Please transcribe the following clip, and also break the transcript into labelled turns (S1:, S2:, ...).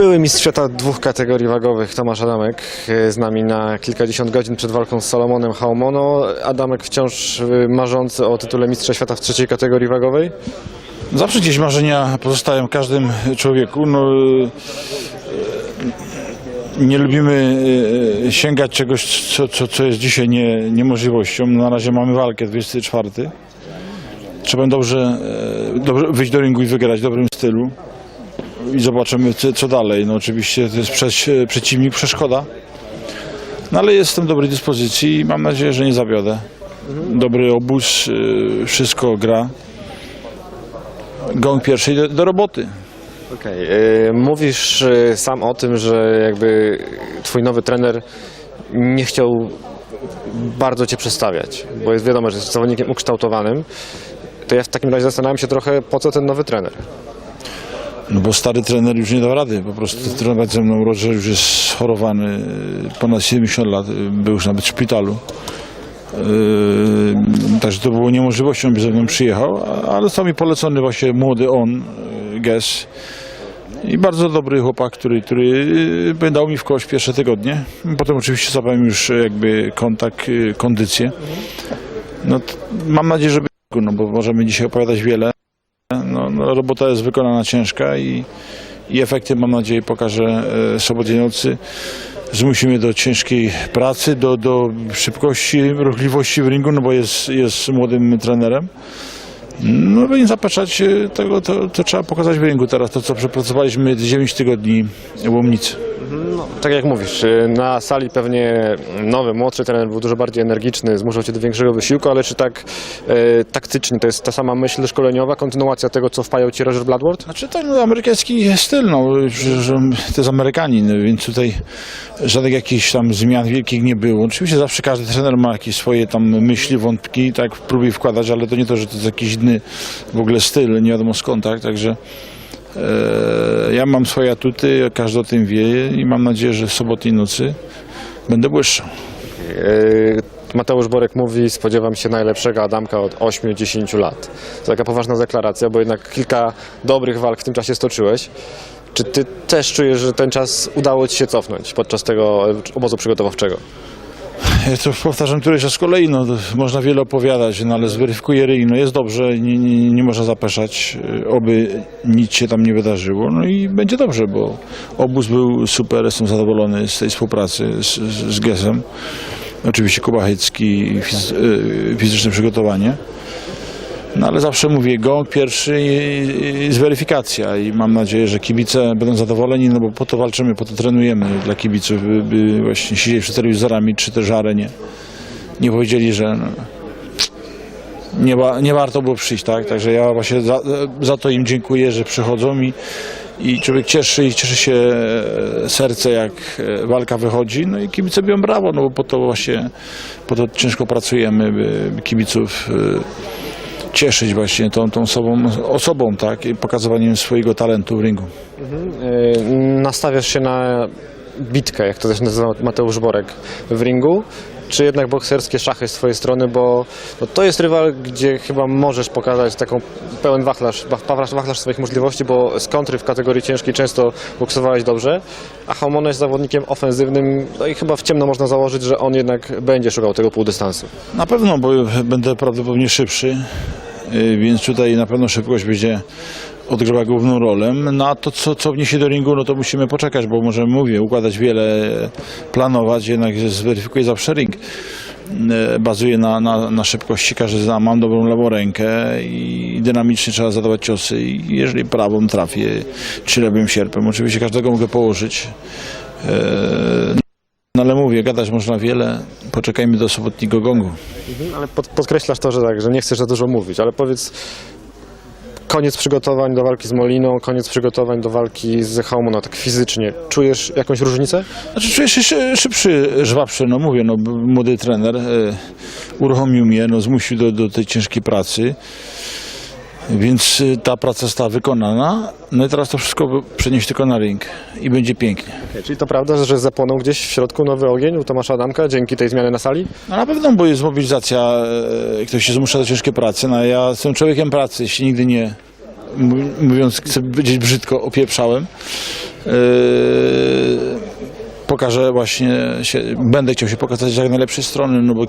S1: Były mistrz świata dwóch kategorii wagowych Tomasz Adamek e, z nami na kilkadziesiąt godzin przed walką z Solomonem Haumono. Adamek wciąż e, marzący o tytule mistrza świata w trzeciej kategorii wagowej.
S2: Zawsze gdzieś marzenia pozostają w każdym człowieku. No, e, nie lubimy sięgać czegoś, co, co, co jest dzisiaj nie, niemożliwością. Na razie mamy walkę 24. Trzeba dobrze, dobrze wyjść do ringu i wygrać w dobrym stylu. I zobaczymy, co, dalej. No, oczywiście to jest przeciwnik, przeszkoda. No, ale jestem w dobrej dyspozycji i mam nadzieję, że nie zawiodę. Dobry obóz, e, wszystko gra. Gong pierwszy do, do roboty.
S1: Okej, e, Mówisz e, sam o tym, że jakby twój nowy trener nie chciał bardzo cię przestawiać, bo jest wiadomo, że jesteś zawodnikiem ukształtowanym. To ja w takim razie zastanawiam się trochę, po co ten nowy trener?
S2: No bo stary trener już nie dał rady. Po prostu trenować ze mną Roger już jest schorowany e, ponad 70 lat. e, Był już nawet w szpitalu. Yy, Także to było niemożliwością, by ze mną przyjechał, ale został mi polecony właśnie młody on, e, Ges. I bardzo dobry chłopak, który, który e, dał mi w kość pierwsze tygodnie. Potem oczywiście złapałem już jakby kontakt, kondycję. No, mam nadzieję, że no bo możemy dzisiaj opowiadać wiele. No, no, robota jest wykonana ciężka i, i efekty mam nadzieję pokaże e, sobotniej nocy. Zmusimy do ciężkiej pracy, do, do szybkości, ruchliwości w ringu, no bo jest, jest młodym trenerem. No by nie zapeszać e, tego, to, to trzeba pokazać w ringu teraz, to co przepracowaliśmy 9 tygodni Łomnicy.
S1: No, tak jak mówisz, y, na sali pewnie nowy, młodszy trener był dużo bardziej energiczny, zmuszał cię do większego wysiłku, ale czy tak e, taktycznie to jest ta sama myśl szkoleniowa, kontynuacja tego, co wpajał ci Roger Bloodworth?
S2: Znaczy to no, amerykański styl, no, to jest Amerykanin, więc tutaj żadnych jakichś tam zmian wielkich nie było. Oczywiście zawsze każdy trener ma jakieś swoje tam myśli, wątki, tak próbuje wkładać, ale to nie to, że to jest jakiś inny w ogóle styl, nie wiadomo skąd, tak, także ja mam swoje atuty, każdy o tym wie i mam nadzieję, że w sobotniej nocy będę błyszczał.
S1: E, Mateusz Borek mówi, spodziewam się najlepszego Adamka od 8-10 lat. To taka poważna deklaracja, bo jednak kilka dobrych walk w tym czasie stoczyłeś. Czy ty też czujesz, że ten czas udało ci się cofnąć podczas tego e, obozu przygotowawczego?
S2: To powtarzam któryś raz z kolei, no, można wiele opowiadać, no, ale zweryfikuję ryj, no jest dobrze, nie, nie, nie można zapeszać, y, oby nic się tam nie wydarzyło, no i będzie dobrze, bo obóz był super, jestem zadowolony z tej współpracy z, z, z Gesem. Oczywiście Kuba Chycki, fiz, y, fizyczne przygotowanie. No ale zawsze mówię, gong pierwszy i, zweryfikacja i mam nadzieję, że kibice będą zadowoleni, no bo po to walczymy, po to trenujemy dla kibiców, by, by właśnie siedzieli przed telewizorami czy też arenie. Nie powiedzieli, że no, nie, nie warto było przyjść, tak? Także ja właśnie za, za to im dziękuję, że przychodzą i, i człowiek cieszy i cieszy się e, serce, jak e, walka wychodzi. No i kibice biją brawo, no bo po to właśnie, po to ciężko pracujemy, by, by kibiców e, cieszyć właśnie tą, tą sobą, osobą, tak? I pokazywaniem swojego talentu w ringu.
S1: E, Nastawiasz się na bitkę, jak to też nazywa Mateusz Borek w ringu, czy jednak bokserskie szachy z twojej strony, bo no, to jest rywal, gdzie chyba możesz pokazać taką pełen wachlarz, wachlarz, wachlarz swoich możliwości, bo z kontry w kategorii ciężkiej często boksowałeś dobrze, a Haumona jest zawodnikiem ofensywnym, no i chyba w ciemno można założyć, że on jednak będzie szukał tego półdystansu.
S2: Na pewno, bo będę prawdopodobnie szybszy, y, więc tutaj na pewno szybkość będzie odgrywa główną rolę. No a to, co, co wniesie do ringu, no to musimy poczekać, bo możemy, mówię, układać wiele, planować, jednak zweryfikuje zawsze ring. E, Bazuje na, na, na szybkości, każdy zna, mam dobrą lewą rękę i dynamicznie trzeba zadawać ciosy i jeżeli prawą trafię, czy lewym sierpem, oczywiście każdego mogę położyć. E, No ale mówię, gadać można wiele, poczekajmy do sobotniego gongu.
S1: Ale pod, podkreślasz to, że tak, że nie chcesz za dużo mówić, ale powiedz koniec przygotowań do walki z Moliną, koniec przygotowań do walki z Haumona, tak fizycznie. Czujesz jakąś różnicę?
S2: Znaczy czuję się szy- szybszy, żwawszy, no mówię, no młody trener e, uruchomił mnie, no zmusił do, do tej ciężkiej pracy, więc e, ta praca została wykonana, no i teraz to wszystko przenieść tylko na ring i będzie pięknie.
S1: Okay, czyli to prawda, że zapłonął gdzieś w środku nowy ogień u Tomasza Adamka dzięki tej zmianie na sali?
S2: No na pewno, bo jest mobilizacja, e, ktoś się zmusza do ciężkiej pracy, no ja jestem człowiekiem pracy, jeśli nigdy nie mó- mówiąc, chcę powiedzieć brzydko, opieprzałem. Yy, pokażę właśnie się, będę chciał się pokazać z jak najlepszej strony, no bo